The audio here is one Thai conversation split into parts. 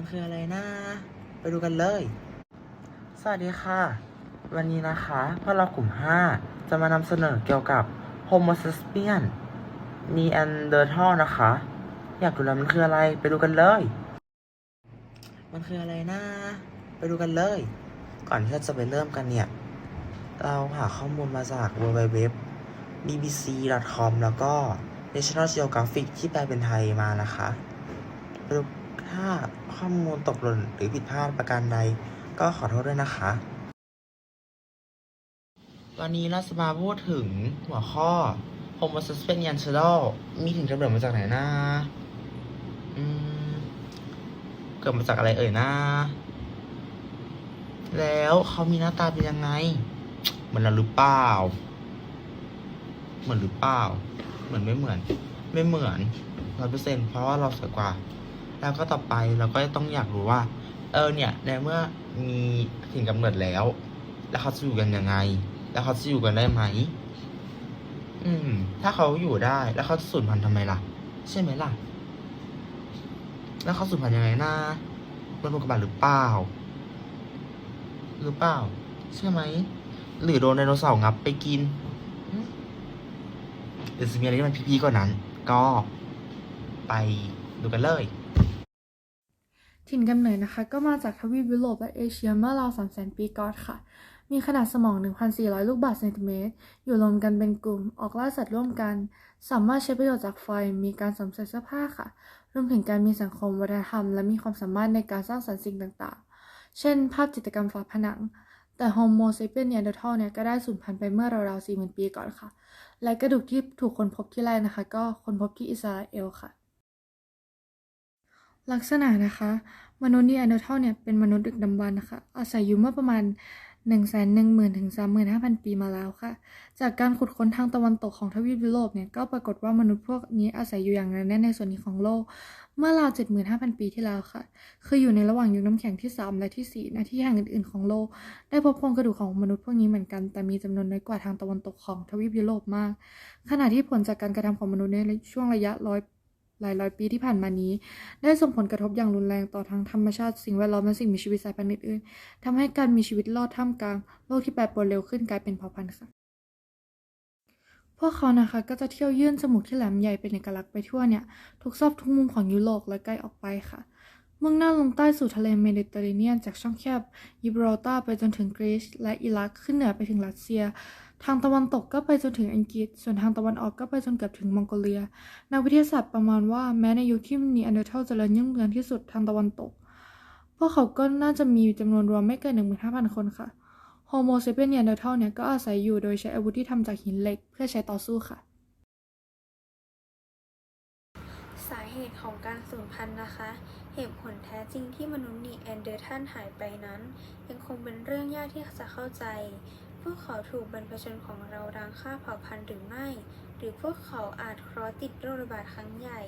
มันคืออะไรนะ ไปดูกันเลย สวัสดีค่ะ วันนี้นะคะพวกเรากลุ่ม 5 จะมานำเสนอเกี่ยวกับ Homo sapien Neanderthal นะคะ อยากรู้แล้วมันคืออะไร ไปดูกันเลย มันคืออะไรนะ ไปดูกันเลย ก่อนที่เราจะไปเริ่มกันเนี่ย เราหาข้อมูลมาจาก www bbc.com แล้วก็ National Geographic ที่แปลเป็นไทยมานะคะไปดู ถ้าข้อมูลตกหล่นหรือผิดพลาดประการใด ก็ขอโทษด้วยนะคะ วันนี้เราจะมาพูดถึงหัวข้อ Homo sapiens Neanderthal มีถึงกำเนิดมาจากไหนนะอืมเกิดมาจากอะไรเอ่ยนะ แล้วเขามีหน้าตาเป็นยังไง เหมือนเราหรือเปล่า เหมือนหรือเปล่า เหมือนไม่เหมือน ไม่เหมือนร้อยเปอร์เซ็นเพราะว่าเราสวยกว่า แล้วก็ต่อไปเราก็ต้องอยากรู้ว่า เออเนี่ยในเมื่อมีถิ่นกำเนิดแล้ว แล้วเขาจะอยู่กันยังไง แล้วเขาจะอยู่กันได้ไหมอืม ถ้าเขาอยู่ได้แล้วเขาจะสูญพันธุ์ทำไมล่ะ ใช่ไหมล่ะ แล้วเขาสูญพันธุ์ยังไงนะเป็นโระบาดหรือเปล่า หรือเปล่า ใช่ไหม หรือโดนไดโนเสาร์งับไปกินหรือจะมีอะไรที่มันพีๆกว่านั้น ก็ไปดูกันเลย ถิ่นกำเนิดนะคะ ก็มาจากทวีปยุโรปและเอเชียเมื่อราว300,000 ปีก่อนค่ะ มีขนาดสมอง 1,400 ลูกบาศก์เซนติเมตร อยู่รวมกันเป็นกลุ่ม ออกล่าสัตว์ร่วมกัน สามารถใช้ประโยชน์จากไฟ มีการสวมใส่เสื้อผ้าค่ะ รวมถึงการมีสังคมวัฒนธรรม และมีความสามารถในการสร้างสรรค์สิ่งต่างๆ เช่น ภาพจิตรกรรมฝาผนัง แต่ Homo sapiens Neanderthal เนี่ยก็ได้สูญพันธุ์ไปเมื่อราวๆ40,000 ปีก่อนค่ะ และกระดูกที่ถูกค้นพบที่แรกนะคะ ก็ค้นพบที่อิสราเอลค่ะ ลักษณะนะคะ มนุษย์นีแอนเดอร์ทัลเนี่ยเป็นมนุษย์ดึกดำบรรพ์นะคะ อาศัยอยู่เมื่อประมาณ 1 1 0 0 0 0ถึง35,000 ปีมาแล้วค่ะ จากการขุดค้นทางตะวันตกของทวีปยุโรปเนี่ย ก็ปรากฏว่ามนุษย์พวกนี้อาศัยอยู่อย่างหนแน่นในส่วนนี้ของโลก เมื่อราว 75,000 ปีที่แล้วค่ะ คืออยู่ในระหว่างยุคน้ำแข็งที่ 3 และที่ 4 นะที่แห่งอื่นๆของโลก ได้พบโครงกระดูกของมนุษย์พวกนี้เหมือนกัน แต่มีจำนวนน้อยกว่าทางตะวันตกของทวีปยุโรปมาก ขณะที่ผลจากการกระทำของมนุษย์ในช่วงระยะร้อย หลายร้อยปีที่ผ่านมานี้ ได้ส่งผลกระทบอย่างรุนแรงต่อทั้งธรรมชาติสิ่งแวดล้อมและสิ่งมีชีวิตสายพันธุ์อื่นๆทำให้การมีชีวิตรอดท่ามกลางโลกที่แปรปรวนเร็วขึ้นกลายเป็นเผ่าพันธุ์ค่ะ พวกเขานะคะก็จะเที่ยวยื่นจมูกที่แหลมใหญ่เป็นเอกลักษณ์ไปทั่วเนี่ยทุกซอกทุกมุมของยุโรปและไกล้ออกไปค่ะมุ่งหน้าลงใต้สู่ทะเลเมดิเตอร์เรเนียนจากช่องแคบยิบรอลตาร์ไปจนถึงกรีซและอิรักขึ้นเหนือไปถึงรัสเซีย ทางตะวันตกก็ไปจนถึงอังกฤษ ส่วนทางตะวันออกก็ไปจนเกือบถึงมองโกเลีย นักวิทยาศาสตร์ประมาณว่าแม้ในยุคที่นีแอนเดอร์เทลเจริญรุ่งเรืองที่สุดทางตะวันตก พวกเขาก็น่าจะมีจำนวนรวมไม่เกิน 15,000 คนค่ะ โฮโมเซเปียนเนียนเดอร์เทลเนี่ยก็อาศัยอยู่โดยใช้อาวุธที่ทำจากหินเหล็ก เพื่อใช้ต่อสู้ค่ะ สาเหตุของการสูญพันธุ์นะคะเหตุผลแท้จริงที่มนุษย์นีแอนเดอร์ทัลหายไปนั้น ยังคงเป็นเรื่องยากที่จะเข้าใจ วกเขาถูกบรรพชนของเรารังฆ่าเผ่าพันธุ์หรือไม่ หรือพวกเขาอาจเคราะห์ติดโรคระบาดครั้งใหญ่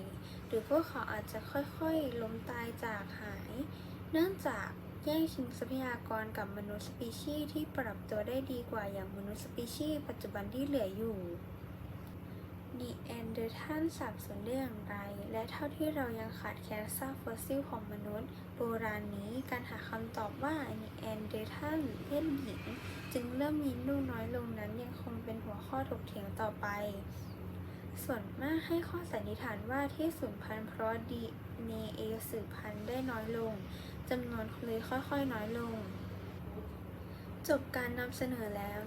หรือพวกเขาอาจจะค่อยๆ ล้มตายจากหาย เนื่องจากแย่งชิงทรัพยากรกับมนุษย์สปีชีส์ที่ปรับตัวได้ดีกว่าอย่างมนุษย์สปีชีส์ปัจจุบันที่เหลืออยู่นีแอนเดอร์ทัลสับสนได้อย่างไร และเท่าที่เรายังขาดแคลนซากฟอสซิลของมนุษย์ โบราณนี้การหาคำตอบว่านีแอนเดอร์ทัลเพศหญิง จึงเริ่มมีลูกน้อยลงนั้นยังคงเป็นหัวข้อถกเถียงต่อไป ส่วนมากให้ข้อสันนิษฐานว่าที่สูญพันธุ์เพราะดีเนเอสืบพันธุ์ได้น้อยลงจำนวนเลยค่อยๆน้อยลง จบการนำเสนอแล้ว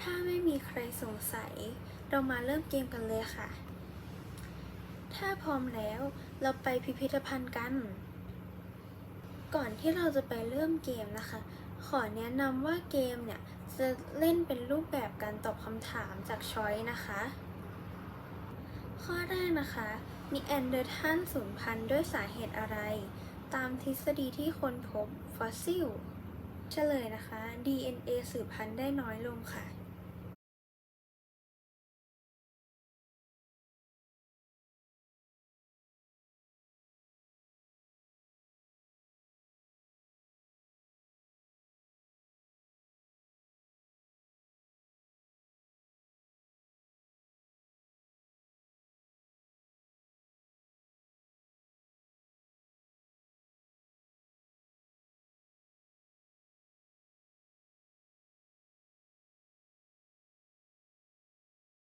ถ้าไม่มีใครสงสัย เรามาเริ่มเกมกันเลยค่ะ ถ้าพร้อมแล้วเราไปพิพิธภัณฑ์กัน ก่อนที่เราจะไปเริ่มเกมนะคะ ขอแนะนำว่าเกมเนี่ย จะเล่นเป็นรูปแบบการตอบคำถามจากช้อยนะคะ ข้อแรกนะคะ มีแอนเดอร์ทันสูญพันธุ์ด้วยสาเหตุอะไร ตามทฤษฎีที่ค้นพบฟอสซิล เฉลยนะคะ DNA สืบพันธุ์ได้น้อยลงค่ะ